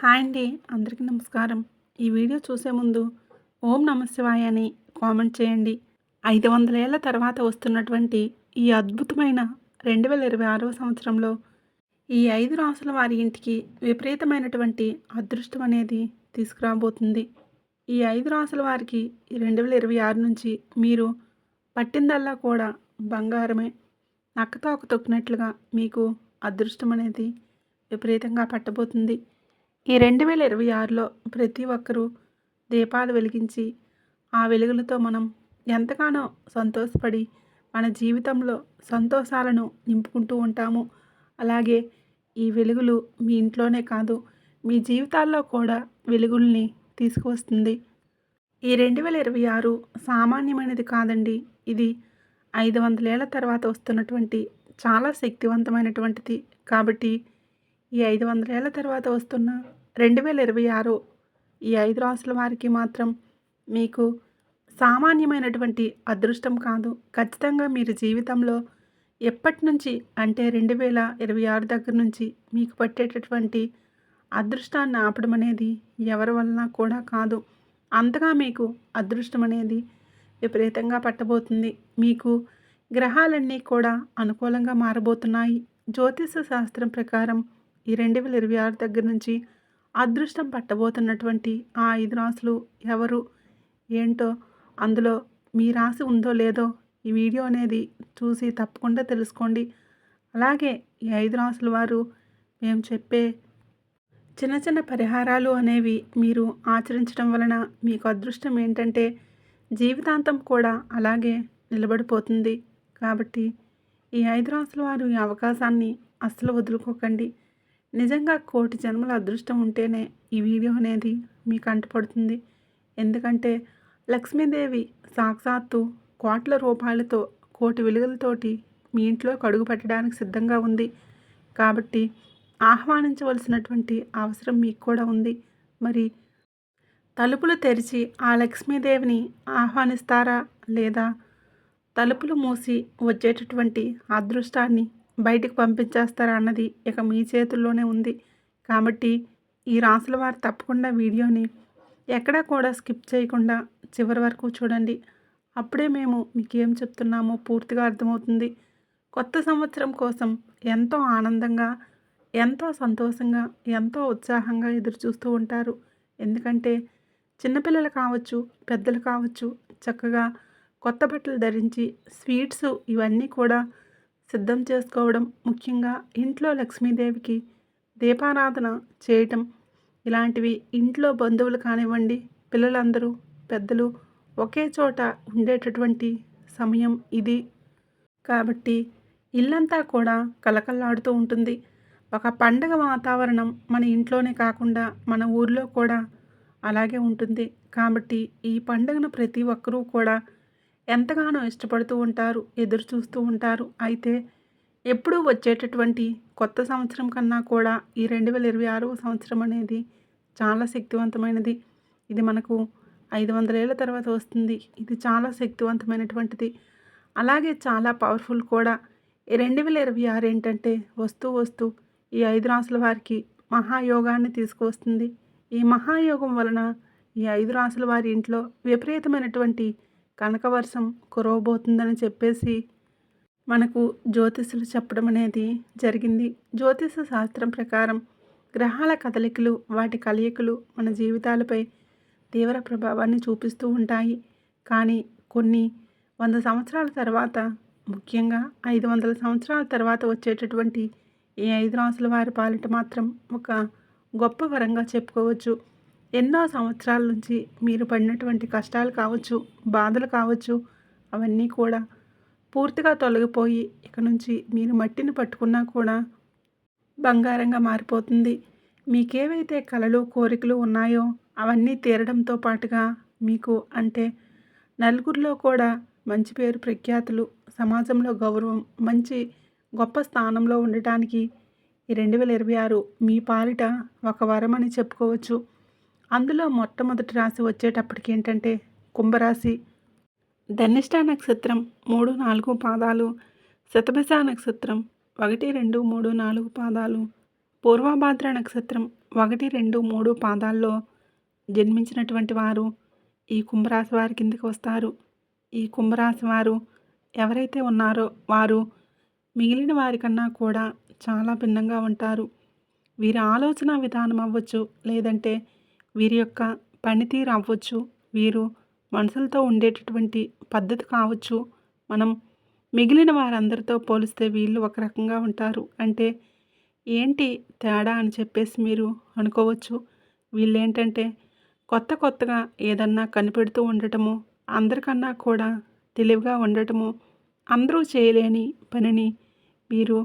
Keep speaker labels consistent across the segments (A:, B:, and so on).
A: Hi అండి అందరికీ నమస్కారం. ఈ వీడియో చూసే ముందు ఓం నమశివాయ అని కామెంట్ చేయండి. ఐదు వందల ఏళ్ళ తర్వాత వస్తున్నటువంటి ఈ అద్భుతమైన రెండు వేల ఇరవై ఆరో సంవత్సరంలో ఈ ఐదు రాసుల వారి ఇంటికి విపరీతమైనటువంటి అదృష్టం అనేది తీసుకురాబోతుంది. ఈ ఐదు రాసుల వారికి ఈ రెండు వేల ఇరవై ఆరు నుంచి మీరు పట్టిందల్లా కూడా బంగారమే. నక్కతోక తొక్కినట్లుగా మీకు అదృష్టం అనేది విపరీతంగా పట్టబోతుంది. ఈ రెండు వేల ఇరవై ఆరులో ప్రతి ఒక్కరూ దీపాలు వెలిగించి ఆ వెలుగులతో మనం ఎంతగానో సంతోషపడి మన జీవితంలో సంతోషాలను నింపుకుంటూ ఉంటాము. అలాగే ఈ వెలుగులు మీ ఇంట్లోనే కాదు మీ జీవితాల్లో కూడా వెలుగుల్ని తీసుకువస్తుంది. ఈ రెండు వేల ఇరవై ఆరు సామాన్యమైనది కాదండి. ఇది ఐదు వందలేళ్ళ తర్వాత వస్తున్నటువంటి చాలా శక్తివంతమైనటువంటిది. కాబట్టి ఈ ఐదు వందలేళ్ళ తర్వాత వస్తున్న రెండు వేల ఇరవై ఆరు ఈ ఐదు రాసుల వారికి మాత్రం మీకు సామాన్యమైనటువంటి అదృష్టం కాదు. ఖచ్చితంగా మీరు జీవితంలో ఎప్పటి నుంచి అంటే రెండు వేల ఇరవై ఆరు దగ్గర నుంచి మీకు పట్టేటటువంటి అదృష్టాన్ని ఆపడం అనేది ఎవరి వలన కూడా కాదు. అంతగా మీకు అదృష్టం అనేది విపరీతంగా పట్టబోతుంది. మీకు గ్రహాలన్నీ కూడా అనుకూలంగా మారబోతున్నాయి. జ్యోతిష శాస్త్రం ప్రకారం ఈ రెండు వేల ఇరవై ఆరు దగ్గర నుంచి అదృష్టం పట్టబోతున్నటువంటి ఆ ఐదు రాసులు ఎవరు ఏంటో అందులో మీ రాసి ఉందో లేదో ఈ వీడియో అనేది చూసి తప్పకుండా తెలుసుకోండి. అలాగే ఈ ఐదు రాసుల వారు మేము చెప్పే చిన్న చిన్న పరిహారాలు అనేవి మీరు ఆచరించడం వలన మీకు అదృష్టం ఏంటంటే జీవితాంతం కూడా అలాగే నిలబడిపోతుంది. కాబట్టి ఈ ఐదు రాసుల వారు ఈ అవకాశాన్ని అస్సలు వదులుకోకండి. నిజంగా కోటి జన్మల అదృష్టం ఉంటేనే ఈ వీడియో అనేది మీకు అంటపడుతుంది. ఎందుకంటే లక్ష్మీదేవి సాక్షాత్తు కోట్ల రూపాయలతో కోటి వెలుగులతోటి మీ ఇంట్లో కడుగు పెట్టడానికి సిద్ధంగా ఉంది. కాబట్టి ఆహ్వానించవలసినటువంటి అవసరం మీకు కూడా ఉంది. మరి తలుపులు తెరిచి ఆ లక్ష్మీదేవిని ఆహ్వానిస్తారా? లేదా తలుపులు మూసి వచ్చేటటువంటి అదృష్టాన్ని బయటికి పంపించేస్తారా అన్నది ఇక మీ చేతుల్లోనే ఉంది. కాబట్టి ఈ రాసుల వారు తప్పకుండా వీడియోని ఎక్కడా కూడా స్కిప్ చేయకుండా చివరి వరకు చూడండి. అప్పుడే మేము మీకు ఏం చెప్తున్నామో పూర్తిగా అర్థమవుతుంది. కొత్త సంవత్సరం కోసం ఎంతో ఆనందంగా ఎంతో సంతోషంగా ఎంతో ఉత్సాహంగా ఎదురు చూస్తూ ఉంటారు. ఎందుకంటే చిన్నపిల్లలు కావచ్చు పెద్దలు కావచ్చు చక్కగా కొత్త బట్టలు ధరించి స్వీట్స్ ఇవన్నీ కూడా సిద్ధం చేసుకోవడం ముఖ్యంగా ఇంట్లో లక్ష్మీదేవికి దీపారాధన చేయటం. ఇలాంటివి ఇంట్లో బంధువులు కానివ్వండి పిల్లలందరూ పెద్దలు ఒకే చోట ఉండేటటువంటి సమయం ఇది. కాబట్టి ఇల్లంతా కూడా కలకల్లాడుతూ ఉంటుంది. ఒక పండగ వాతావరణం మన ఇంట్లోనే కాకుండా మన ఊర్లో కూడా అలాగే ఉంటుంది. కాబట్టి ఈ పండుగను ప్రతి ఒక్కరూ కూడా ఎంతగానో ఇష్టపడుతూ ఉంటారు ఎదురు చూస్తూ ఉంటారు. అయితే ఎప్పుడూ వచ్చేటటువంటి కొత్త సంవత్సరం కన్నా కూడా ఈ రెండు వేల ఇరవై ఆరవ సంవత్సరం అనేది చాలా శక్తివంతమైనది. ఇది మనకు ఐదు వందల ఏళ్ళ తర్వాత వస్తుంది. ఇది చాలా శక్తివంతమైనటువంటిది. అలాగే చాలా పవర్ఫుల్ కూడా. ఈ రెండు వేల ఇరవై ఆరు ఏంటంటే వస్తూ వస్తూ ఈ ఐదు రాసుల వారికి మహాయోగాన్ని తీసుకువస్తుంది. ఈ మహాయోగం వలన ఈ ఐదు రాసుల వారి ఇంట్లో విపరీతమైనటువంటి కనకవర్షం కురవబోతుందని చెప్పేసి మనకు జ్యోతిషులు చెప్పడం అనేది జరిగింది. జ్యోతిష శాస్త్రం ప్రకారం గ్రహాల కదలికలు వాటి కలయికలు మన జీవితాలపై తీవ్ర ప్రభావాన్ని చూపిస్తూ ఉంటాయి. కానీ కొన్ని వంద సంవత్సరాల తర్వాత ముఖ్యంగా ఐదు వందల సంవత్సరాల తర్వాత వచ్చేటటువంటి ఈ ఐదు రాసుల వారి పాలిట మాత్రం ఒక గొప్ప వరంగా చెప్పుకోవచ్చు. ఎన్నో సంవత్సరాల నుంచి మీరు పడినటువంటి కష్టాలు కావచ్చు బాధలు కావచ్చు అవన్నీ కూడా పూర్తిగా తొలగిపోయి ఇక నుంచి మీరు మట్టిని పట్టుకున్నా కూడా బంగారంగా మారిపోతుంది. మీకేవైతే కళలు కోరికలు ఉన్నాయో అవన్నీ తీరడంతో పాటుగా మీకు అంటే నలుగురిలో కూడా మంచి పేరు ప్రఖ్యాతులు సమాజంలో గౌరవం మంచి గొప్ప స్థానంలో ఉండటానికి ఈ రెండు వేల ఇరవై ఆరు మీ పాలిట ఒక వరం అని చెప్పుకోవచ్చు. అందులో మొట్టమొదటి రాశి వచ్చేటప్పటికి ఏంటంటే కుంభరాశి. ధనిష్ట నక్షత్రం మూడు నాలుగు పాదాలు శతభిష నక్షత్రం ఒకటి రెండు మూడు నాలుగు పాదాలు పూర్వభాద్ర నక్షత్రం ఒకటి రెండు మూడు పాదాల్లో జన్మించినటువంటి వారు ఈ కుంభరాశి వారి కిందకి వస్తారు. ఈ కుంభరాశి వారు ఎవరైతే ఉన్నారో వారు మిగిలిన వారికన్నా కూడా చాలా భిన్నంగా ఉంటారు. వీరి ఆలోచన విధానం అవ్వచ్చు లేదంటే వీరి యొక్క పనితీరు అవ్వచ్చు వీరు మనుషులతో ఉండేటటువంటి పద్ధతి కావచ్చు. మనం మిగిలిన వారందరితో పోలిస్తే వీళ్ళు ఒక రకంగా ఉంటారు. అంటే ఏంటి తేడా అని చెప్పేసి మీరు అనుకోవచ్చు. వీళ్ళు ఏంటంటే కొత్త కొత్తగా ఏదన్నా కనిపెడుతూ ఉండటము అందరికన్నా కూడా తెలివిగా ఉండటము అందరూ చేయలేని పనిని వీరు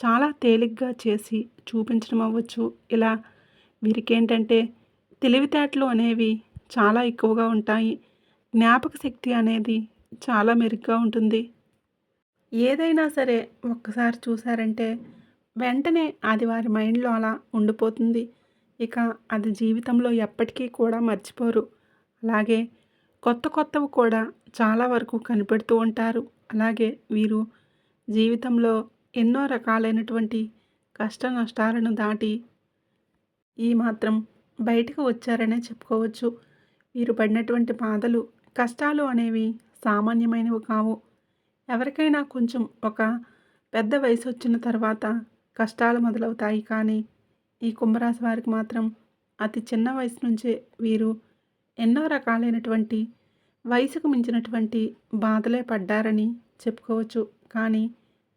A: చాలా తేలిగ్గా చేసి చూపించడం అవ్వచ్చు. ఇలా వీరికి ఏంటంటే తెలివితేటలు అనేవి చాలా ఎక్కువగా ఉంటాయి. జ్ఞాపక శక్తి అనేది చాలా మెరుగ్గా ఉంటుంది. ఏదైనా సరే ఒక్కసారి చూసారంటే వెంటనే అది వారి మైండ్లో అలా ఉండిపోతుంది. ఇక అది జీవితంలో ఎప్పటికీ కూడా మర్చిపోరు. అలాగే కొత్త కొత్తవి కూడా చాలా వరకు కనిపెడుతూ ఉంటారు. అలాగే వీరు జీవితంలో ఎన్నో రకాలైనటువంటి కష్ట నష్టాలను దాటి ఈ మాత్రం బయటకు వచ్చారనే చెప్పుకోవచ్చు. వీరు పడినటువంటి బాధలు కష్టాలు అనేవి సామాన్యమైనవి కావు. ఎవరికైనా కొంచెం ఒక పెద్ద వయసు వచ్చిన తర్వాత కష్టాలు మొదలవుతాయి కానీ ఈ కుంభరాశి వారికి మాత్రం అతి చిన్న వయసు నుంచే వీరు ఎన్నో రకాలైనటువంటి వయసుకు మించినటువంటి బాధలే పడ్డారని చెప్పుకోవచ్చు. కానీ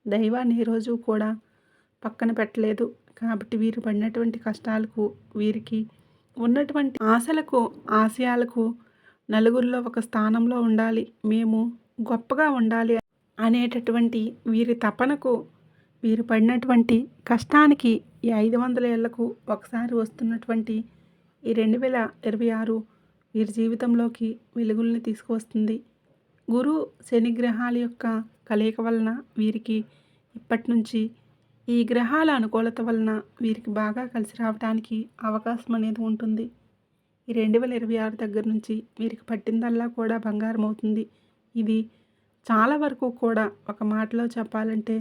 A: దైవాన్ని రోజు కూడా పక్కన పెట్టలేదు. కాబట్టి వీరు పడినటువంటి కష్టాలకు వీరికి ఉన్నటువంటి ఆశలకు ఆశయాలకు నలుగురిలో ఒక స్థానంలో ఉండాలి. మేము గొప్పగా ఉండాలి అనేటటువంటి వీరి తపనకు వీరు పడినటువంటి కష్టానికి ఈ ఐదు వందల ఏళ్ళకు ఒకసారి వస్తున్నటువంటి ఈ రెండు వేల ఇరవై ఆరు వీరి జీవితంలోకి వెలుగుల్ని తీసుకువస్తుంది. గురు శనిగ్రహాల యొక్క కలయిక వలన వీరికి ఇప్పటి నుంచి ఈ గ్రహాల అనుకూలత వలన వీరికి బాగా కలిసి రావడానికి అవకాశం అనేది ఉంటుంది. ఈ రెండు వేల ఇరవై ఆరు దగ్గర నుంచి వీరికి పట్టిందల్లా కూడా బంగారం అవుతుంది. ఇది చాలా వరకు కూడా ఒక మాటలో చెప్పాలంటే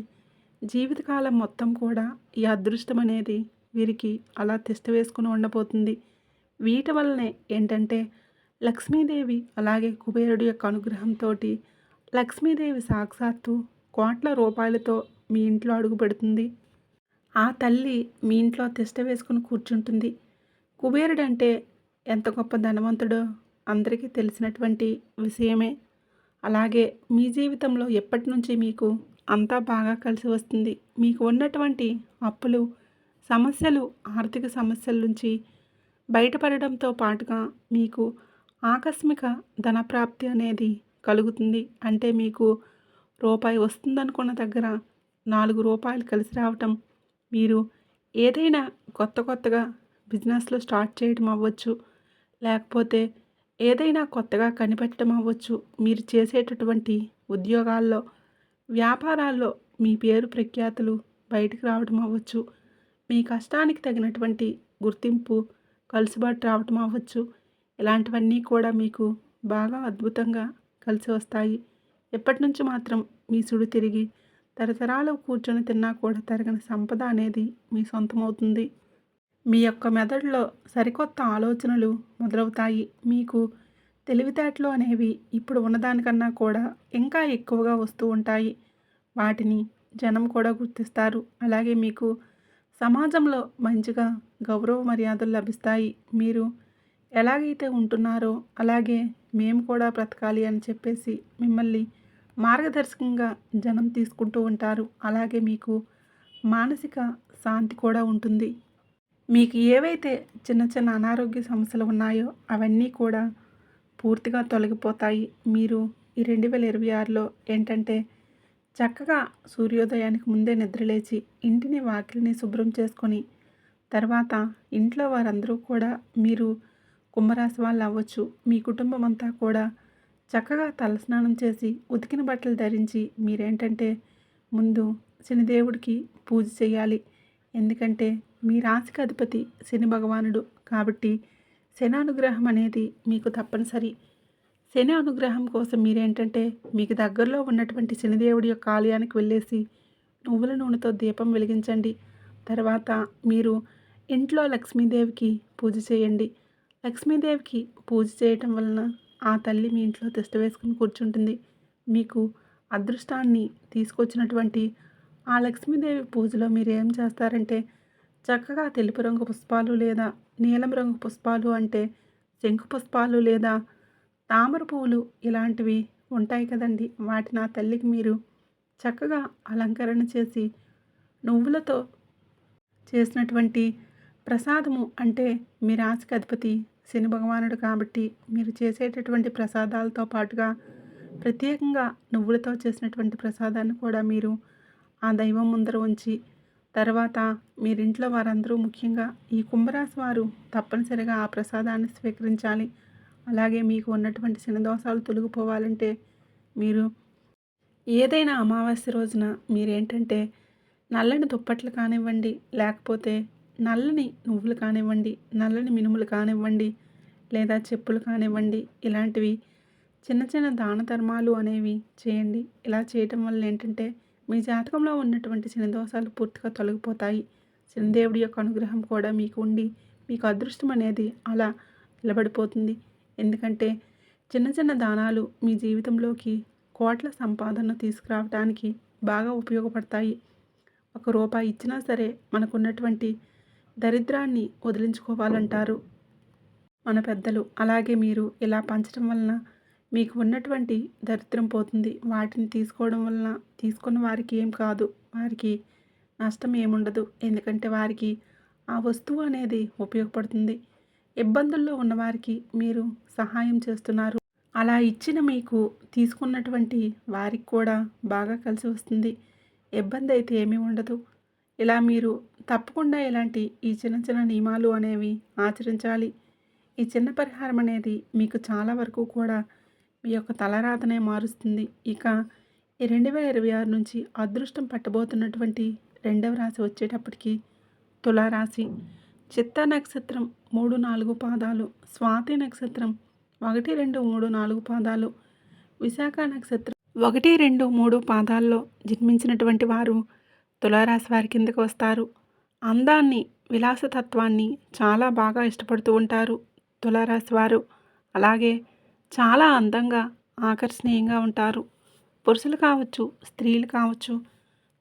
A: జీవితకాలం మొత్తం కూడా ఈ అదృష్టం అనేది వీరికి అలా తిష్ట వేసుకుని ఉండబోతుంది. వీటి వల్లనే ఏంటంటే లక్ష్మీదేవి అలాగే కుబేరుడు యొక్క అనుగ్రహంతో లక్ష్మీదేవి సాక్షాత్తు కోట్ల రూపాయలతో మీ ఇంట్లో అడుగు పెడుతుంది. ఆ తల్లి మీ ఇంట్లో తిష్ట వేసుకుని కూర్చుంటుంది. కుబేరుడు అంటే ఎంత గొప్ప ధనవంతుడో అందరికీ తెలిసినటువంటి విషయమే. అలాగే మీ జీవితంలో ఎప్పటి నుంచి మీకు అంతా బాగా కలిసి వస్తుంది. మీకు ఉన్నటువంటి అప్పులు సమస్యలు ఆర్థిక సమస్యల నుంచి బయటపడడంతో పాటుగా మీకు ఆకస్మిక ధనప్రాప్తి అనేది కలుగుతుంది. అంటే మీకు రూపాయి వస్తుందనుకున్న దగ్గర నాలుగు రూపాయలు కలిసి రావటం. మీరు ఏదైనా కొత్త కొత్తగా బిజినెస్లో స్టార్ట్ చేయడం అవ్వచ్చు. లేకపోతే ఏదైనా కొత్తగా కనిపెట్టడం అవ్వచ్చు. మీరు చేసేటటువంటి ఉద్యోగాల్లో వ్యాపారాల్లో మీ పేరు ప్రఖ్యాతులు బయటకు రావడం అవ్వచ్చు. మీ కష్టానికి తగినటువంటి గుర్తింపు కలుసుబాటు రావటం అవ్వచ్చు. ఇలాంటివన్నీ కూడా మీకు బాగా అద్భుతంగా కలిసి వస్తాయి. ఎప్పటి నుంచి మాత్రం మీ సుడు తిరిగి తరతరాలు కూర్చొని తిన్నా కూడా తరగని సంపద అనేది మీ సొంతమవుతుంది. మీ యొక్క మెదడులో సరికొత్త ఆలోచనలు మొదలవుతాయి. మీకు తెలివితేటలు అనేవి ఇప్పుడు ఉన్నదానికన్నా కూడా ఇంకా ఎక్కువగా వస్తూ ఉంటాయి. వాటిని జనం కూడా గుర్తిస్తారు. అలాగే మీకు సమాజంలో మంచిగా గౌరవ మర్యాదలు లభిస్తాయి. మీరు ఎలాగైతే ఉంటున్నారో అలాగే మేము కూడా బ్రతకాలి అని చెప్పేసి మిమ్మల్ని మార్గదర్శకంగా జనం తీసుకుంటూ ఉంటారు. అలాగే మీకు మానసిక శాంతి కూడా ఉంటుంది. మీకు ఏవైతే చిన్న చిన్న అనారోగ్య సమస్యలు ఉన్నాయో అవన్నీ కూడా పూర్తిగా తొలగిపోతాయి. మీరు ఈ రెండు వేల ఇరవై ఆరులో ఏంటంటే చక్కగా సూర్యోదయానికి ముందే నిద్రలేచి ఇంటిని వాకిలిని శుభ్రం చేసుకొని తర్వాత ఇంట్లో వారందరూ కూడా మీరు కుంభరాశి వాళ్ళు అవ్వచ్చు. మీ కుటుంబం అంతా కూడా చక్కగా తలస్నానం చేసి ఉతికిన బట్టలు ధరించి మీరేంటంటే ముందు శనిదేవుడికి పూజ చేయాలి. ఎందుకంటే మీ రాశికి అధిపతి శని భగవానుడు. కాబట్టి శని అనుగ్రహం అనేది మీకు తప్పనిసరి. శని అనుగ్రహం కోసం మీరేంటంటే మీకు దగ్గరలో ఉన్నటువంటి శనిదేవుడి యొక్క ఆలయానికి వెళ్ళేసి నువ్వుల నూనెతో దీపం వెలిగించండి. తర్వాత మీరు ఇంట్లో లక్ష్మీదేవికి పూజ చేయండి. లక్ష్మీదేవికి పూజ చేయటం వలన ఆ తల్లి మీ ఇంట్లో తిష్ట వేసుకుని కూర్చుంటుంది. మీకు అదృష్టాన్ని తీసుకొచ్చినటువంటి ఆ లక్ష్మీదేవి పూజలో మీరు ఏం చేస్తారంటే చక్కగా తెలుపు రంగు పుష్పాలు లేదా నీలం రంగు పుష్పాలు అంటే శంకు పుష్పాలు లేదా తామర పువ్వులు ఇలాంటివి ఉంటాయి కదండి. వాటిని ఆ తల్లికి మీరు చక్కగా అలంకరణ చేసి నువ్వులతో చేసినటువంటి ప్రసాదము అంటే మీ రాశికి అధిపతి శని భగవానుడు కాబట్టి మీరు చేసేటటువంటి ప్రసాదాలతో పాటుగా ప్రత్యేకంగా నువ్వులతో చేసినటువంటి ప్రసాదాన్ని కూడా మీరు ఆ దైవం ముందర ఉంచి తర్వాత మీరింట్లో వారందరూ ముఖ్యంగా ఈ కుంభరాశి వారు తప్పనిసరిగా ఆ ప్రసాదాన్ని స్వీకరించాలి. అలాగే మీకు ఉన్నటువంటి శనిదోషాలు తొలగిపోవాలంటే మీరు ఏదైనా అమావాస్య రోజున మీరేంటంటే నల్లని దుప్పట్లు కానివ్వండి లేకపోతే నల్లని నువ్వులు కానివ్వండి నల్లని మినుములు కానివ్వండి లేదా చెప్పులు కానివ్వండి ఇలాంటివి చిన్న చిన్న దాన ధర్మాలు అనేవి చేయండి. ఇలా చేయటం వల్ల ఏంటంటే మీ జాతకంలో ఉన్నటువంటి చిన్న దోషాలు పూర్తిగా తొలగిపోతాయి. చిన్నదేవుడి యొక్క అనుగ్రహం కూడా మీకు ఉండి మీకు అదృష్టం అనేది అలా నిలబడిపోతుంది. ఎందుకంటే చిన్న చిన్న దానాలు మీ జీవితంలోకి కోట్ల సంపాదన తీసుకురావడానికి బాగా ఉపయోగపడతాయి. ఒక రూపాయి ఇచ్చినా సరే మనకున్నటువంటి దరిద్రాన్ని వదిలించుకోవాలంటారు మన పెద్దలు. అలాగే మీరు ఇలా పంచడం వలన మీకు ఉన్నటువంటి దరిద్రం పోతుంది. వాటిని తీసుకోవడం వలన తీసుకున్న వారికి ఏం కాదు. వారికి నష్టం ఏముండదు. ఎందుకంటే వారికి ఆ వస్తువు అనేది ఉపయోగపడుతుంది. ఇబ్బందుల్లో ఉన్నవారికి మీరు సహాయం చేస్తున్నారు. అలా ఇచ్చిన మీకు తీసుకున్నటువంటి వారికి కూడా బాగా కలిసి వస్తుంది. ఇబ్బంది అయితే ఏమీ ఉండదు. ఇలా మీరు తప్పకుండా ఇలాంటి ఈ చిన్న చిన్న నియమాలు అనేవి ఆచరించాలి. ఈ చిన్న పరిహారం అనేది మీకు చాలా వరకు కూడా మీ యొక్క తలరాతనే మారుస్తుంది. ఇక ఈ రెండు వేల ఇరవై ఆరు నుంచి అదృష్టం పట్టబోతున్నటువంటి రెండవ రాశి వచ్చేటప్పటికి తులారాశి. చిత్త నక్షత్రం మూడు నాలుగు పాదాలు స్వాతి నక్షత్రం ఒకటి రెండు మూడు నాలుగు పాదాలు విశాఖ నక్షత్రం ఒకటి రెండు మూడు పాదాల్లో జన్మించినటువంటి వారు తులారాశి వారి కిందకు వస్తారు. అందాన్ని విలాసతత్వాన్ని చాలా బాగా ఇష్టపడుతూ ఉంటారు తులారాశి వారు. అలాగే చాలా అందంగా ఆకర్షణీయంగా ఉంటారు. పురుషులు కావచ్చు స్త్రీలు కావచ్చు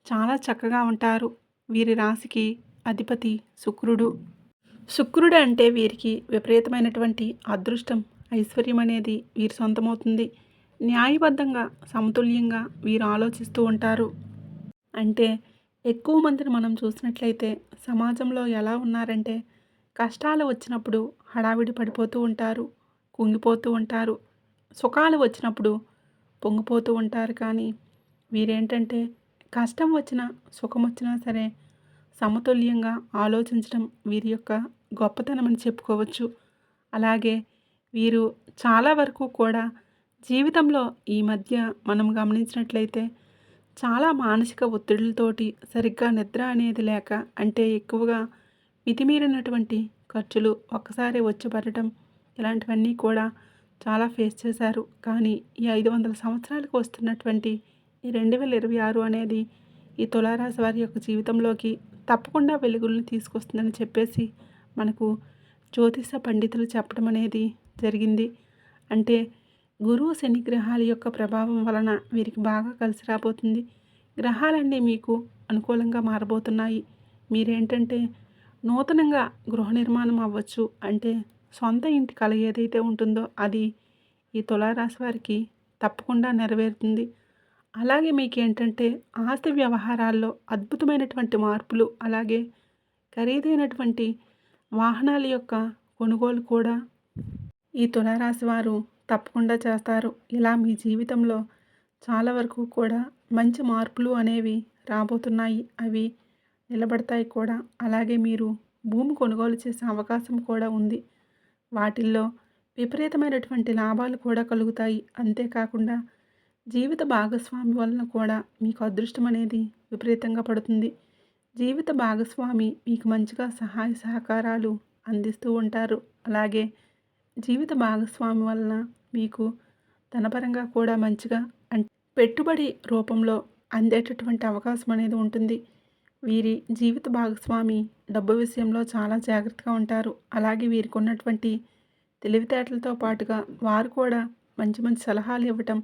A: చాలా చక్కగా ఉంటారు. వీరి రాశికి అధిపతి శుక్రుడు. శుక్రుడు అంటే వీరికి విపరీతమైనటువంటి అదృష్టం ఐశ్వర్యం అనేది వీరి సొంతమవుతుంది. న్యాయబద్ధంగా సమతుల్యంగా వీరు ఆలోచిస్తూ ఉంటారు. అంటే ఎక్కువ మందిని మనం చూసినట్లయితే సమాజంలో ఎలా ఉన్నారంటే కష్టాలు వచ్చినప్పుడు హడావిడి పడిపోతూ ఉంటారు కుంగిపోతూ ఉంటారు సుఖాలు వచ్చినప్పుడు పొంగిపోతూ ఉంటారు. కానీ వీరేంటంటే కష్టం వచ్చినా సుఖం వచ్చినా సరే సమతుల్యంగా ఆలోచించడం వీరి యొక్క గొప్పతనం అని చెప్పుకోవచ్చు. అలాగే వీరు చాలా వరకు కూడా జీవితంలో ఈ మధ్య మనం గమనించినట్లయితే చాలా మానసిక ఒత్తిడులతోటి సరిగ్గా నిద్ర అనేది లేక అంటే ఎక్కువగా మితిమీరినటువంటి ఖర్చులు ఒక్కసారి వచ్చి పడటం ఇలాంటివన్నీ కూడా చాలా ఫేస్ చేశారు. కానీ ఈ ఐదు వందల సంవత్సరాలకు వస్తున్నటువంటి ఈ రెండు వేల ఇరవై ఆరు అనేది ఈ తులారాశి వారి యొక్క జీవితంలోకి తప్పకుండా వెలుగులను తీసుకొస్తుందని చెప్పేసి మనకు జ్యోతిష పండితులు చెప్పడం అనేది జరిగింది. అంటే గురువు శని గ్రహాల యొక్క ప్రభావం వలన వీరికి బాగా కలిసి రాబోతుంది. గ్రహాలన్నీ మీకు అనుకూలంగా మారబోతున్నాయి. మీరేంటంటే నూతనంగా గృహ నిర్మాణం అవ్వచ్చు. అంటే సొంత ఇంటి కళ ఏదైతే ఉంటుందో అది ఈ తులారాశి వారికి తప్పకుండా నెరవేరుతుంది. అలాగే మీకు ఏంటంటే ఆస్తి వ్యవహారాల్లో అద్భుతమైనటువంటి మార్పులు అలాగే ఖరీదైనటువంటి వాహనాల యొక్క కొనుగోలు కూడా ఈ తులారాశి వారు తప్పకుండా చేస్తారు. ఇలా మీ జీవితంలో చాలా వరకు కూడా మంచి మార్పులు అనేవి రాబోతున్నాయి. అవి నిలబడతాయి కూడా. అలాగే మీరు భూమి కొనుగోలు చేసే అవకాశం కూడా ఉంది. వాటిల్లో విపరీతమైనటువంటి లాభాలు కూడా కలుగుతాయి. అంతేకాకుండా జీవిత భాగస్వామి వలన కూడా మీకు అదృష్టం అనేది విపరీతంగా పడుతుంది. జీవిత భాగస్వామి మీకు మంచిగా సహాయ సహకారాలు అందిస్తూ ఉంటారు. అలాగే జీవిత భాగస్వామి వలన మీకు ధనపరంగా కూడా మంచిగా పెట్టుబడి రూపంలో అందేటటువంటి అవకాశం అనేది ఉంటుంది. వీరి జీవిత భాగస్వామి డబ్బు విషయంలో చాలా జాగ్రత్తగా ఉంటారు. అలాగే వీరికి ఉన్నటువంటి తెలివితేటలతో పాటుగా వారు కూడా మంచి మంచి సలహాలు ఇవ్వటం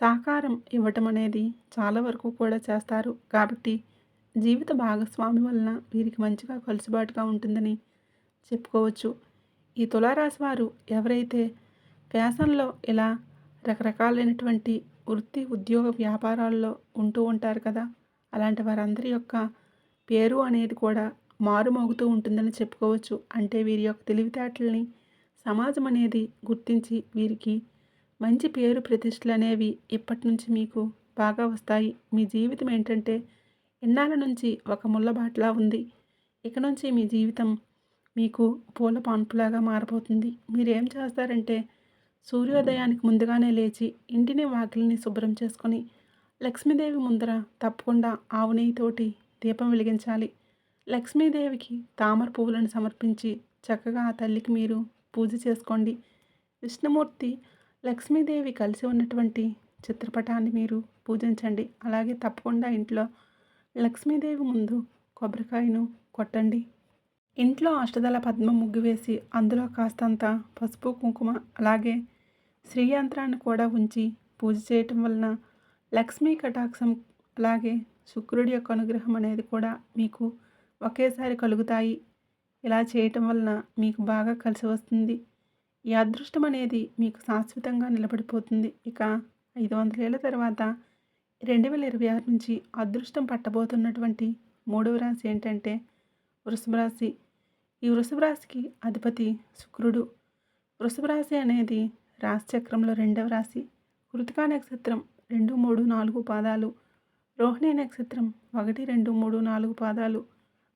A: సహకారం ఇవ్వటం అనేది చాలా వరకు కూడా చేస్తారు. కాబట్టి జీవిత భాగస్వామి వలన వీరికి మంచిగా కలుసుబాటుగా ఉంటుందని చెప్పుకోవచ్చు. ఈ తులారాశి వారు ఎవరైతే ఫ్యాషన్లో ఇలా రకరకాలైనటువంటి వృత్తి ఉద్యోగ వ్యాపారాల్లో ఉంటూ ఉంటారు కదా అలాంటి వారందరి యొక్క పేరు అనేది కూడా మారుమోగుతూ ఉంటుందని చెప్పుకోవచ్చు. అంటే వీరి యొక్క తెలివితేటల్ని సమాజం అనేది గుర్తించి వీరికి మంచి పేరు ప్రతిష్టలు అనేవి ఇప్పటి నుంచి మీకు బాగా వస్తాయి. మీ జీవితం ఏంటంటే ఇన్నాళ్ళ నుంచి ఒక ముళ్ళబాటలా ఉంది. ఇక నుంచి మీ జీవితం మీకు పూల పాన్పులాగా మారిపోతుంది మీరు ఏం చేస్తారంటే సూర్యోదయానికి ముందుగానే లేచి ఇంటిని వాకిలిని శుభ్రం చేసుకొని లక్ష్మీదేవి ముందర తప్పకుండా ఆవు నెయ్యితోటి దీపం వెలిగించాలి. లక్ష్మీదేవికి తామర పువ్వులను సమర్పించి చక్కగా ఆ తల్లికి మీరు పూజ చేసుకోండి. విష్ణుమూర్తి లక్ష్మీదేవి కలిసి ఉన్నటువంటి చిత్రపటాన్ని మీరు పూజించండి. అలాగే తప్పకుండా ఇంట్లో లక్ష్మీదేవి ముందు కొబ్బరికాయను కొట్టండి. ఇంట్లో అష్టదళ పద్మ ముగ్గు వేసి అందులో కాస్తంత పసుపు కుంకుమ అలాగే శ్రీయంత్రాన్ని కూడా ఉంచి పూజ చేయటం వలన లక్ష్మీ కటాక్షం అలాగే శుక్రుడి యొక్క అనుగ్రహం అనేది కూడా మీకు ఒకేసారి కలుగుతాయి. ఇలా చేయటం వలన మీకు బాగా కలిసి వస్తుంది. ఈ అదృష్టం అనేది మీకు శాశ్వతంగా నిలబడిపోతుంది. ఇక ఐదు వందల ఏళ్ళ తర్వాత రెండు వేల ఇరవై ఆరు నుంచి అదృష్టం పట్టబోతున్నటువంటి మూడవ రాశి ఏంటంటే వృషభ రాశి. ఈ వృషభ రాశికి అధిపతి శుక్రుడు. వృషభ రాశి అనేది రాశిచక్రంలో రెండవ రాశి. కృతికా నక్షత్రం రెండు మూడు నాలుగు పాదాలు. రోహిణి నక్షత్రం ఒకటి రెండు మూడు నాలుగు పాదాలు.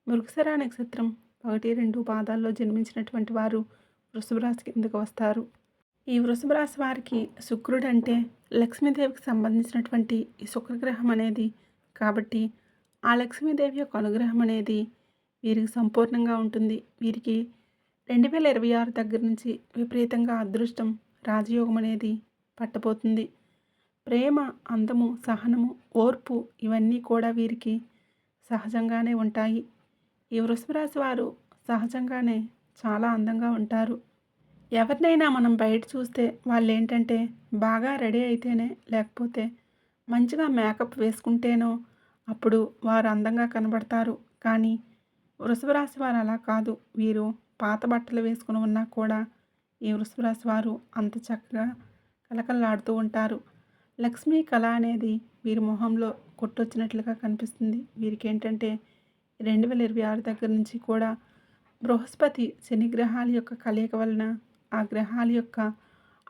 A: మృగశర నక్షత్రం ఒకటి రెండు పాదాల్లో జన్మించినటువంటి వారు వృషభ రాశి కిందకు వస్తారు. ఈ వృషభ రాశి వారికి శుక్రుడు అంటే లక్ష్మీదేవికి సంబంధించినటువంటి ఈ శుక్రగ్రహం అనేది కాబట్టి ఆ లక్ష్మీదేవి యొక్క అనుగ్రహం అనేది వీరికి సంపూర్ణంగా ఉంటుంది. వీరికి రెండు వేల ఇరవై ఆరు దగ్గర నుంచి విపరీతంగా అదృష్టం రాజయోగం అనేది పట్టబోతుంది. ప్రేమ అందము సహనము ఓర్పు ఇవన్నీ కూడా వీరికి సహజంగానే ఉంటాయి. ఈ వృషభరాశి వారు సహజంగానే చాలా అందంగా ఉంటారు. ఎవరినైనా మనం బయట చూస్తే వాళ్ళు ఏంటంటే బాగా రెడీ అయితేనే లేకపోతే మంచిగా మేకప్ వేసుకుంటేనో అప్పుడు వారు అందంగా కనబడతారు. కానీ వృషభరాశి వారు అలా కాదు. వీరు పాత బట్టలు వేసుకుని ఉన్నా కూడా ఈ వృషభరాశి వారు అంత చక్కగా కలకలలాడుతూ ఉంటారు. లక్ష్మీ కళ అనేది వీరి మొహంలో కొట్టొచ్చినట్లుగా కనిపిస్తుంది. వీరికి ఏంటంటే రెండు వేల ఇరవై ఆరు దగ్గర నుంచి కూడా బృహస్పతి శని గ్రహాల యొక్క కలయిక వలన ఆ గ్రహాల యొక్క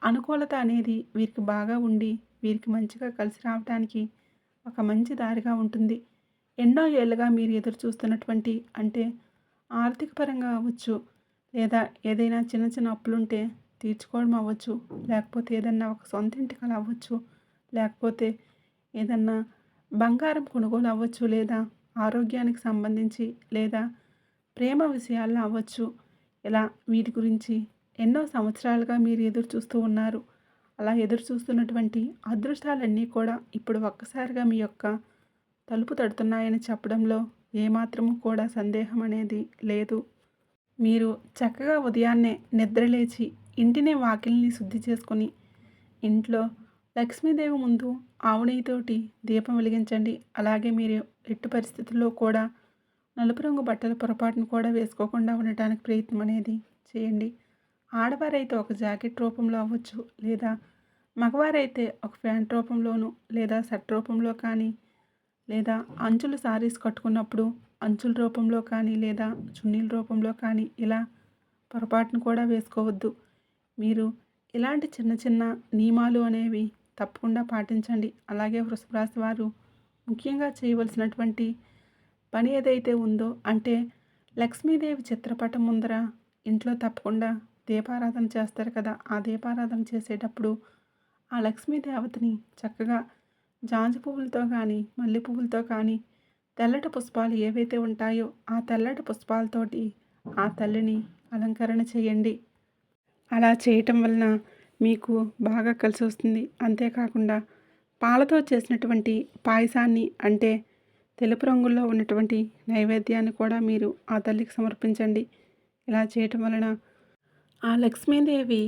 A: అనుకూలత అనేది వీరికి బాగా ఉండి వీరికి మంచిగా కలిసి రావడానికి ఒక మంచి దారిగా ఉంటుంది. ఎన్నో ఏళ్ళుగా మీరు ఎదురు చూస్తున్నటువంటి అంటే ఆర్థిక పరంగా అవ్వచ్చు లేదా ఏదైనా చిన్న చిన్న అప్పులుంటే తీర్చుకోవడం అవ్వచ్చు లేకపోతే ఏదన్నా ఒక సొంత ఇంటికలు అవ్వచ్చు లేకపోతే ఏదన్నా బంగారం కొనుగోలు అవ్వచ్చు లేదా ఆరోగ్యానికి సంబంధించి లేదా ప్రేమ విషయాల్లో అవ్వచ్చు. ఇలా వీటి గురించి ఎన్నో సంవత్సరాలుగా మీరు ఎదురు చూస్తూ ఉన్నారు. అలా ఎదురు చూస్తున్నటువంటి అదృష్టాలన్నీ కూడా ఇప్పుడు ఒక్కసారిగా మీ యొక్క తలుపు తడుతున్నాయని చెప్పడంలో ఏమాత్రము కూడా సందేహం అనేది లేదు. మీరు చక్కగా ఉదయాన్నే నిద్రలేచి ఇంటినే వాకిల్ని శుద్ధి చేసుకొని ఇంట్లో లక్ష్మీదేవి ముందు ఆవునెయ్యితోటి దీపం వెలిగించండి. అలాగే మీరు ఎట్టు పరిస్థితుల్లో కూడా నలుపు రంగు బట్టల పొరపాటును కూడా వేసుకోకుండా ఉండటానికి ప్రయత్నం అనేది చేయండి. ఆడవారైతే ఒక జాకెట్ రూపంలో అవ్వచ్చు లేదా మగవారైతే ఒక ప్యాంట్ రూపంలోనూ లేదా షర్ట్ రూపంలో కానీ లేదా అంచులు సారీస్ కట్టుకున్నప్పుడు అంచుల రూపంలో కానీ లేదా చున్నీల రూపంలో కానీ ఇలా పొరపాటును కూడా వేసుకోవద్దు. మీరు ఇలాంటి చిన్న చిన్న నియమాలు అనేవి తప్పకుండా పాటించండి. అలాగే వృషభరాశి వారు ముఖ్యంగా చేయవలసినటువంటి పని ఏదైతే ఉందో అంటే లక్ష్మీదేవి చిత్రపటం ముందర ఇంట్లో తప్పకుండా దీపారాధన చేస్తారు కదా. ఆ దీపారాధన చేసేటప్పుడు ఆ లక్ష్మీ దేవతని చక్కగా జాంజి పువ్వులతో కానీ మల్లె పువ్వులతో కానీ తెల్లటి పుష్పాలు ఏవైతే ఉంటాయో ఆ తెల్లటి పుష్పాలతోటి ఆ తల్లిని అలంకరణ చేయండి. అలా చేయటం వలన మీకు బాగా కలిసి వస్తుంది. అంతేకాకుండా పాలతో చేసినటువంటి పాయసాన్ని అంటే తెలుపు రంగుల్లో ఉన్నటువంటి నైవేద్యాన్ని కూడా మీరు ఆ తల్లికి సమర్పించండి. ఇలా చేయటం వలన ఆ లక్ష్మీదేవి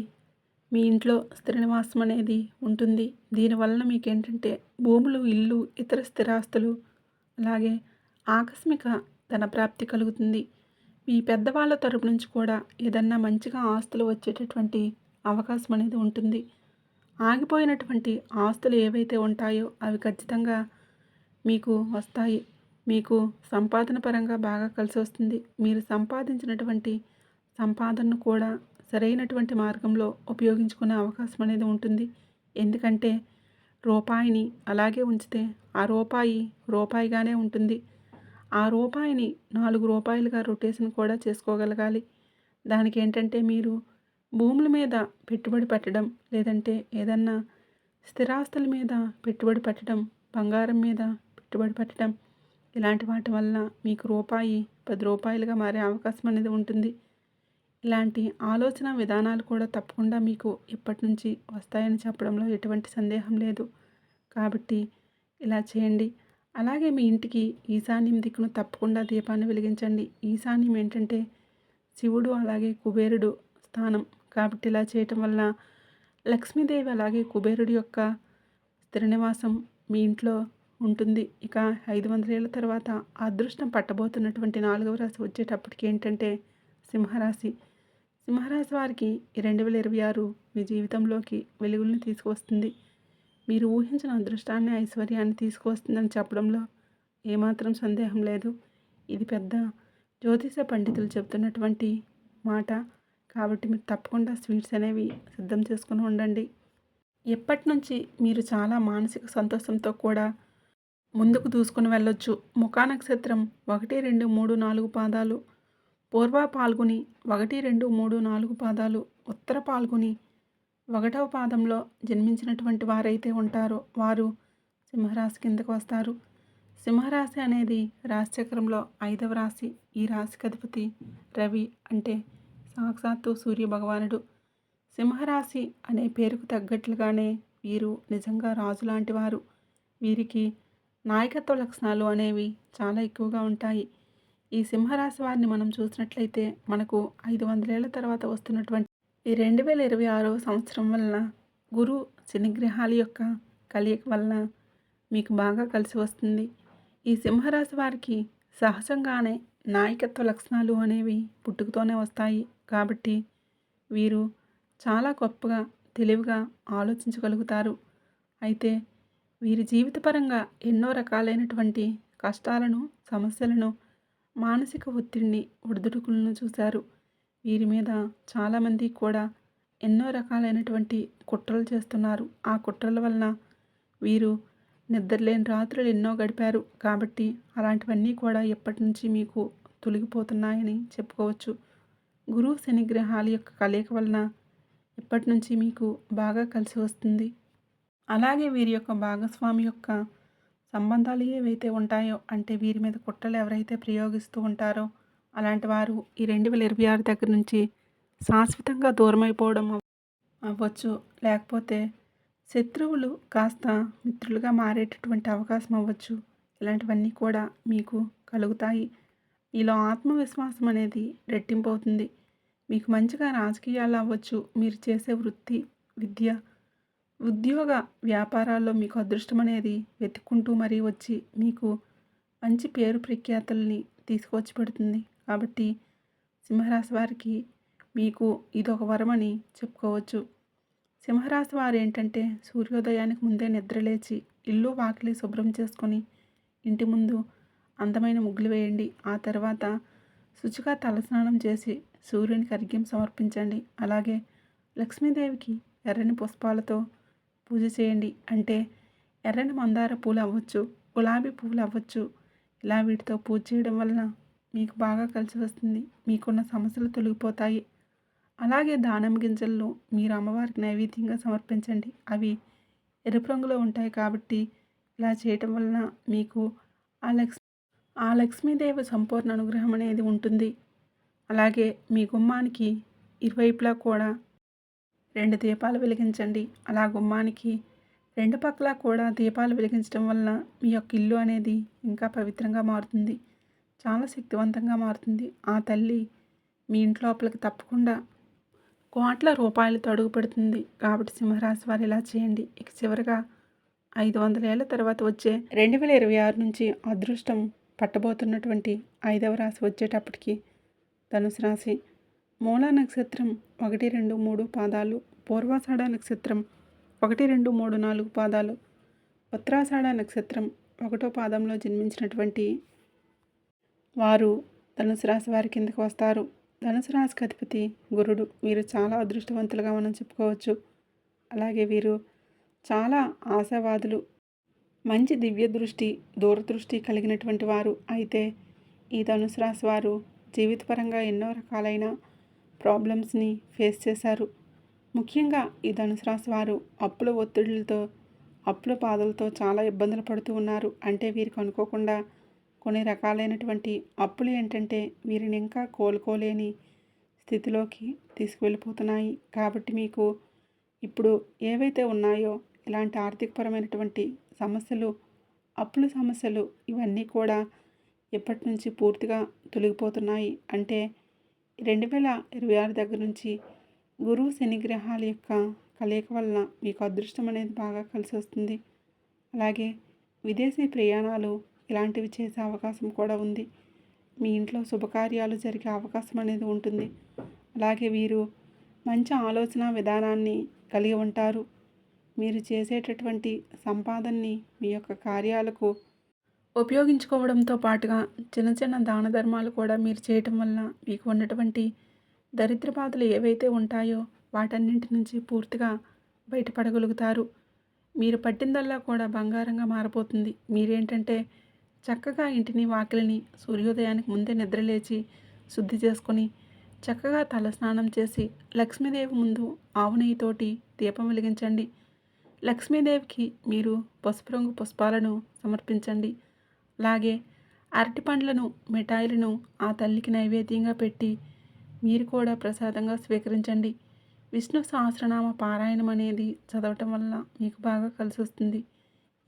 A: మీ ఇంట్లో స్థిర నివాసం అనేది ఉంటుంది. దీనివలన మీకు ఏంటంటే భూములు ఇల్లు ఇతర స్థిరాస్తులు అలాగే ఆకస్మిక ధన ప్రాప్తి కలుగుతుంది. మీ పెద్దవాళ్ళ తరపు నుంచి కూడా ఏదన్నా మంచిగా ఆస్తులు వచ్చేటటువంటి అవకాశం అనేది ఉంటుంది. ఆగిపోయినటువంటి ఆస్తులు ఏవైతే ఉంటాయో అవి ఖచ్చితంగా మీకు వస్తాయి. మీకు సంపాదన పరంగా బాగా కలిసి వస్తుంది మీరు సంపాదించినటువంటి సంపాదనను కూడా సరైనటువంటి మార్గంలో ఉపయోగించుకునే అవకాశం అనేది ఉంటుంది. ఎందుకంటే రూపాయిని అలాగే ఉంచితే ఆ రూపాయి రూపాయిగానే ఉంటుంది. ఆ రూపాయిని నాలుగు రూపాయలుగా రొటేషన్ కూడా చేసుకోగలగాలి. దానికి ఏంటంటే మీరు భూముల మీద పెట్టుబడి పెట్టడం లేదంటే ఏదన్నా స్థిరాస్తుల మీద పెట్టుబడి పెట్టడం బంగారం మీద పెట్టుబడి పెట్టడం ఇలాంటి వాటి వల్ల మీకు రూపాయి పది రూపాయలుగా మారే అవకాశం అనేది ఉంటుంది. ఇలాంటి ఆలోచన విధానాలు కూడా తప్పకుండా మీకు ఇప్పటి నుంచి వస్తాయని చెప్పడంలో ఎటువంటి సందేహం లేదు. కాబట్టి ఇలా చేయండి. అలాగే మీ ఇంటికి ఈశాన్యం దిక్కును తప్పకుండా దీపాన్ని వెలిగించండి. ఈశాన్యం ఏంటంటే శివుడు అలాగే కుబేరుడు స్థానం. కాబట్టి ఇలా చేయటం వల్ల లక్ష్మీదేవి అలాగే కుబేరుడి యొక్క స్థిరనివాసం మీ ఇంట్లో ఉంటుంది. ఇక ఐదు వందల ఏళ్ళ తర్వాత అదృష్టం పట్టబోతున్నటువంటి నాలుగవ రాశి వచ్చేటప్పటికి ఏంటంటే సింహరాశి. సింహరాశి వారికి రెండు వేల ఇరవై ఆరు మీ జీవితంలోకి వెలుగుల్ని తీసుకువస్తుంది. మీరు ఊహించిన అదృష్టాన్ని ఐశ్వర్యాన్ని తీసుకువస్తుందని చెప్పడంలో ఏమాత్రం సందేహం లేదు. ఇది పెద్ద జ్యోతిష పండితులు చెబుతున్నటువంటి మాట. కాబట్టి మీరు తప్పకుండా స్వీట్స్ అనేవి సిద్ధం చేసుకుని ఉండండి. ఎప్పటి నుంచి మీరు చాలా మానసిక సంతోషంతో కూడా ముందుకు దూసుకుని వెళ్ళొచ్చు. ముఖా నక్షత్రం ఒకటి రెండు మూడు నాలుగు పాదాలు పూర్వ పాల్గొని ఒకటి రెండు మూడు నాలుగు పాదాలు ఉత్తర పాల్గొని ఒకటవ పాదంలో జన్మించినటువంటి వారైతే ఉంటారో వారు సింహరాశి కిందకు వస్తారు. సింహరాశి అనేది రాశిచక్రంలో ఐదవ రాశి. ఈ రాశికి అధిపతి రవి అంటే సాక్షాత్తు సూర్య భగవానుడు. సింహరాశి అనే పేరుకు తగ్గట్లుగానే వీరు నిజంగా రాజు లాంటి వారు. వీరికి నాయకత్వ లక్షణాలు అనేవి చాలా ఎక్కువగా ఉంటాయి. ఈ సింహరాశి వారిని మనం చూసినట్లయితే మనకు ఐదు వందలేళ్ళ తర్వాత వస్తున్నటువంటి ఈ రెండు వేల ఇరవై ఆరవ సంవత్సరం వలన గురు శనిగ్రహాల యొక్క కలయిక వలన మీకు బాగా కలిసి వస్తుంది. ఈ సింహరాశి వారికి సహజంగానే నాయకత్వ లక్షణాలు అనేవి పుట్టుకతోనే వస్తాయి. కాబట్టి వీరు చాలా గొప్పగా తెలివిగా ఆలోచించగలుగుతారు. అయితే వీరి జీవితపరంగా ఎన్నో రకాలైనటువంటి కష్టాలను సమస్యలను మానసిక ఒత్తిడిని ఒడిదుడుకులను చూశారు. వీరి మీద చాలామంది కూడా ఎన్నో రకాలైనటువంటి కుట్రలు చేస్తున్నారు. ఆ కుట్రల వలన వీరు నిద్రలేని రాత్రులు ఎన్నో గడిపారు. కాబట్టి అలాంటివన్నీ కూడా ఎప్పటి నుంచి మీకు తొలగిపోతున్నాయని చెప్పుకోవచ్చు. గురువు శనిగ్రహాల యొక్క కలయిక వలన ఇప్పటి నుంచి మీకు బాగా కలిసి వస్తుంది? అలాగే వీరి యొక్క భాగస్వామి యొక్క సంబంధాలు ఏవైతే ఉంటాయో అంటే వీరి మీద కుట్రలు ఎవరైతే ప్రయోగిస్తూ ఉంటారో అలాంటి వారు ఈ రెండు వేల ఇరవై ఆరు దగ్గర నుంచి శాశ్వతంగా దూరమైపోవడం అవ్వచ్చు. లేకపోతే శత్రువులు కాస్త మిత్రులుగా మారేటటువంటి అవకాశం అవ్వచ్చు. ఇలాంటివన్నీ కూడా మీకు కలుగుతాయి. మీలో ఆత్మవిశ్వాసం అనేది రెట్టింపు అవుతుంది. మీకు మంచిగా రాజకీయాలు అవ్వచ్చు. మీరు చేసే వృత్తి విద్య ఉద్యోగ వ్యాపారాల్లో మీకు అదృష్టం అనేది వెతుక్కుంటూ మరీ వచ్చి మీకు మంచి పేరు ప్రఖ్యాతుల్ని తీసుకొచ్చి పెడుతుంది. కాబట్టి సింహరాశి వారికి మీకు ఇదొక వరమని చెప్పుకోవచ్చు. సింహరాశి వారు ఏంటంటే సూర్యోదయానికి ముందే నిద్రలేచి ఇల్లు వాకిలి శుభ్రం చేసుకొని ఇంటి ముందు అందమైన ముగ్గులు వేయండి. ఆ తర్వాత శుచిగా తలస్నానం చేసి సూర్యునికి అర్ఘ్యం సమర్పించండి. అలాగే లక్ష్మీదేవికి ఎర్రని పుష్పాలతో పూజ చేయండి. అంటే ఎర్రని మందార పూలు అవ్వచ్చు గులాబీ పువ్వులు అవ్వచ్చు. ఇలా వీటితో పూజ చేయడం వలన మీకు బాగా కలిసి వస్తుంది. మీకున్న సమస్యలు తొలగిపోతాయి. అలాగే దానం గింజల్లో మీరు అమ్మవారికి నైవేద్యంగా సమర్పించండి. అవి ఎరుపు రంగులో ఉంటాయి కాబట్టి ఇలా చేయటం వలన మీకు ఆ లక్ష్మి ఆ లక్ష్మీదేవి సంపూర్ణ అనుగ్రహం అనేది ఉంటుంది. అలాగే మీ గుమ్మానికి ఇరువైపులా కూడా రెండు దీపాలు వెలిగించండి. అలా గుమ్మానికి రెండు పక్కల కూడా దీపాలు వెలిగించడం వలన మీ యొక్క ఇల్లు అనేది ఇంకా పవిత్రంగా మారుతుంది. చాలా శక్తివంతంగా మారుతుంది. ఆ తల్లి మీ ఇంట్లోపలికి తప్పకుండా కోట్ల రూపాయలతో అడుగు పెడుతుంది. కాబట్టి సింహరాశి వారు ఇలా చేయండి. ఇక చివరిగా ఐదు వందల ఏళ్ళ తర్వాత వచ్చే రెండు వేల ఇరవై ఆరు నుంచి అదృష్టం పట్టబోతున్నటువంటి ఐదవ రాశి వచ్చేటప్పటికి ధనుసు రాశి మూలా నక్షత్రం ఒకటి రెండు మూడు పాదాలు పూర్వాషాఢ నక్షత్రం ఒకటి రెండు మూడు నాలుగు పాదాలు ఉత్తరాషాఢ నక్షత్రం ఒకటో పాదంలో జన్మించినటువంటి వారు ధనుసు రాశి వారి కిందకు వస్తారు. ధనుసు రాశికి అధిపతి గురుడు. వీరు చాలా అదృష్టవంతులుగా మనం చెప్పుకోవచ్చు. అలాగే వీరు చాలా ఆశావాదులు మంచి దివ్య దృష్టి దూరదృష్టి కలిగినటువంటి వారు. అయితే ఈ ధనుసు రాశి వారు జీవితపరంగా ఎన్నో రకాలైన ప్రాబ్లమ్స్ని ఫేస్ చేశారు. ముఖ్యంగా ఈ ధనుసు రాశి వారు అప్పుల ఒత్తిడులతో అప్పుల బాధలతో చాలా ఇబ్బందులు పడుతూ ఉన్నారు. అంటే వీరికి అనుకోకుండా కొన్ని రకాలైనటువంటి అప్పులు ఏంటంటే వీరిని ఇంకా కోలుకోలేని స్థితిలోకి తీసుకువెళ్ళిపోతున్నాయి. కాబట్టి మీకు ఇప్పుడు ఏవైతే ఉన్నాయో ఇలాంటి ఆర్థికపరమైనటువంటి సమస్యలు అప్పుల సమస్యలు ఇవన్నీ కూడా ఇప్పటి నుంచి పూర్తిగా తొలగిపోతున్నాయి. అంటే రెండు వేల ఇరవై ఆరు దగ్గర నుంచి గురువు శనిగ్రహాల యొక్క కలయిక వలన మీకు అదృష్టం అనేది బాగా కలిసి వస్తుంది. అలాగే విదేశీ ప్రయాణాలు ఇలాంటివి చేసే అవకాశం కూడా ఉంది. మీ ఇంట్లో శుభకార్యాలు జరిగే అవకాశం అనేది ఉంటుంది. అలాగే వీరు మంచి ఆలోచన విధానాన్ని కలిగి ఉంటారు. మీరు చేసేటటువంటి సంపాదనని మీ యొక్క కార్యాలకు ఉపయోగించుకోవడంతో పాటుగా చిన్న చిన్న దాన ధర్మాలు కూడా మీరు చేయటం వల్ల మీకు ఉన్నటువంటి దరిద్ర బాధలు ఏవైతే ఉంటాయో వాటన్నింటి నుంచి పూర్తిగా బయటపడగలుగుతారు. మీరు పట్టిందల్లా కూడా బంగారంగా మారిపోతుంది మీరేంటంటే చక్కగా ఇంటిని వాకిలిని సూర్యోదయానికి ముందే నిద్రలేచి శుద్ధి చేసుకొని చక్కగా తలస్నానం చేసి లక్ష్మీదేవి ముందు ఆవు నెయ్యితోటి దీపం వెలిగించండి. లక్ష్మీదేవికి మీరు పసుపు రంగు పుష్పాలను సమర్పించండి. అలాగే అరటి పండ్లను మిఠాయిలను ఆ తల్లికి నైవేద్యంగా పెట్టి మీరు కూడా ప్రసాదంగా స్వీకరించండి. విష్ణు సహస్రనామ పారాయణం అనేది చదవటం వల్ల మీకు బాగా కలిసి వస్తుంది.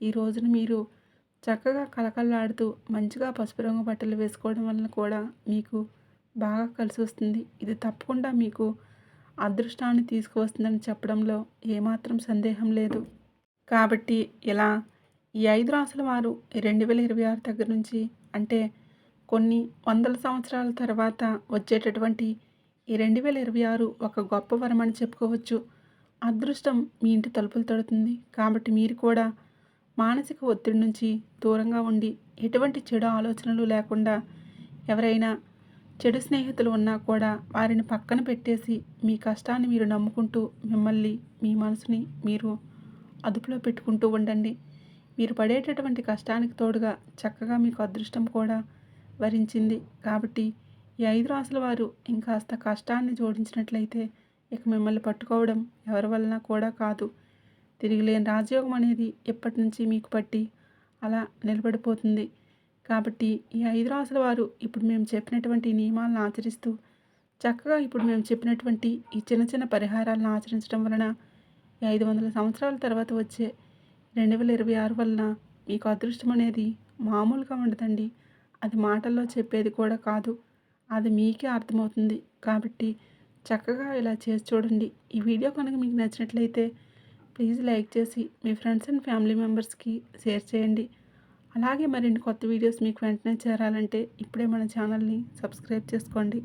A: ఈ రోజున మీరు చక్కగా కలకల్లాడుతూ మంచిగా పసుపు రంగు బట్టలు వేసుకోవడం వలన కూడా మీకు బాగా కలిసి వస్తుంది. ఇది తప్పకుండా మీకు అదృష్టాన్ని తీసుకువస్తుందని చెప్పడంలో ఏమాత్రం సందేహం లేదు. కాబట్టి ఇలా ఈ ఐదు రాసుల వారు రెండు వేల ఇరవై ఆరు దగ్గర నుంచి అంటే కొన్ని వందల సంవత్సరాల తర్వాత వచ్చేటటువంటి ఈ రెండు వేల ఇరవై ఆరు ఒక గొప్ప వరం అని చెప్పుకోవచ్చు. అదృష్టం మీ ఇంటి తలుపులు తడుతుంది. కాబట్టి మీరు కూడా మానసిక ఒత్తిడి నుంచి దూరంగా ఉండి ఎటువంటి చెడు ఆలోచనలు లేకుండా ఎవరైనా చెడు స్నేహితులు ఉన్నా కూడా వారిని పక్కన పెట్టేసి మీ కష్టాన్ని మీరు నమ్ముకుంటూ మిమ్మల్ని మీ మనసుని మీరు అదుపులో పెట్టుకుంటూ ఉండండి. మీరు పడేటటువంటి కష్టానికి తోడుగా చక్కగా మీకు అదృష్టం కూడా వరించింది. కాబట్టి ఈ ఐదు రాసుల వారు ఇంకాస్త కష్టాన్ని జోడించినట్లయితే ఇక మిమ్మల్ని పట్టుకోవడం ఎవరి వలన కూడా కాదు. తిరిగిలేని రాజయోగం అనేది ఎప్పటి నుంచి మీకు పట్టి అలా నిలబడిపోతుంది. కాబట్టి ఈ ఐదు రాసుల వారు ఇప్పుడు మేము చెప్పినటువంటి నియమాలను ఆచరిస్తూ చక్కగా ఇప్పుడు మేము చెప్పినటువంటి ఈ చిన్న చిన్న పరిహారాలను ఆచరించడం వలన ఈ ఐదు వందల సంవత్సరాల తర్వాత వచ్చే రెండు వేల ఇరవై ఆరు వలన మీకు అదృష్టం అనేది మామూలుగా ఉండదండి. అది మాటల్లో చెప్పేది కూడా కాదు. అది మీకే అర్థమవుతుంది. కాబట్టి చక్కగా ఇలా చేసి చూడండి. ఈ వీడియో కనుక మీకు నచ్చినట్లయితే ప్లీజ్ లైక్ చేసి మీ ఫ్రెండ్స్ అండ్ ఫ్యామిలీ మెంబర్స్కి షేర్ చేయండి. అలాగే మరిన్ని కొత్త వీడియోస్ మీకు వెంటనే చేరాలంటే ఇప్పుడే మన ఛానల్ని సబ్స్క్రైబ్ చేసుకోండి.